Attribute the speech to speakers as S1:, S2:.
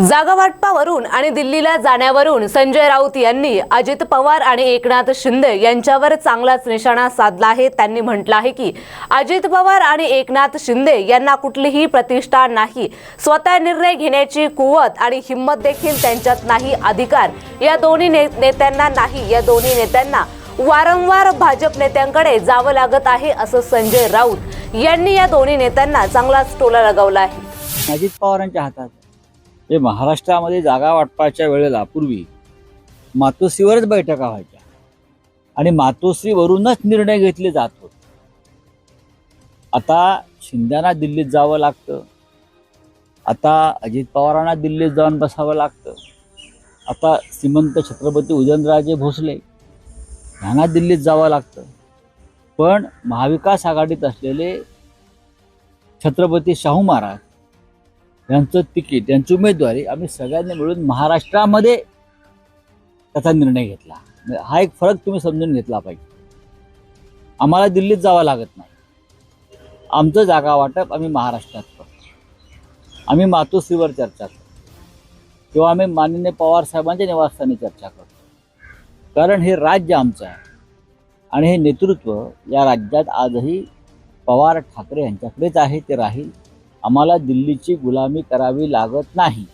S1: जागा वाटपावरून आणि दिल्लीला जाण्यावरून संजय राऊत यांनी अजित पवार आणि एकनाथ शिंदे यांच्यावर चांगलाच निशाणा साधला आहे. त्यांनी म्हटलं आहे की अजित पवार आणि एकनाथ शिंदे यांना कुठलीही प्रतिष्ठा नाही. स्वतः निर्णय घेण्याची कुवत आणि हिंमत देखील त्यांच्यात नाही. अधिकार या दोन्ही ने- नेत्यांना नाही. या दोन्ही नेत्यांना वारंवार भाजप नेत्यांकडे जावं लागत आहे असं संजय राऊत यांनी या दोन्ही नेत्यांना चांगलाच टोला लगावला आहे.
S2: अजित पवारांच्या हातात. हे महाराष्ट्रामध्ये जागा वाटपाच्या वेळेला पूर्वी मातोश्रीवरच बैठका व्हायच्या. आणि मातोश्रीवरूनच निर्णय घेतले जात होते. आता शिंद्यांना दिल्लीत जावं लागतं. आता अजित पवारांना दिल्लीत जाऊन बसावं लागतं. आता श्रीमंत छत्रपती उदयनराजे भोसले ह्यांना दिल्लीत जावं लागतं. पण महाविकास आघाडीत असलेले छत्रपती शाहू महाराज यांचं तिकीट यांची उमेदवारी आम्ही सगळ्यांनी मिळून महाराष्ट्रामध्ये त्याचा निर्णय घेतला. म्हणजे हा एक फरक तुम्ही समजून घेतला पाहिजे. आम्हाला दिल्लीत जावं लागत नाही. आमचं जागा वाटप आम्ही महाराष्ट्रात करतो. आम्ही मातोश्रीवर चर्चा करतो. किंवा आम्ही माननीय पवार साहेबांच्या निवासस्थानी चर्चा करतो. कारण हे राज्य आमचं आहे. आणि हे नेतृत्व या राज्यात आजही पवार ठाकरे यांच्याकडेच आहे ते राहील. आम्हाला दिल्लीची गुलामी करावी लागत नाही.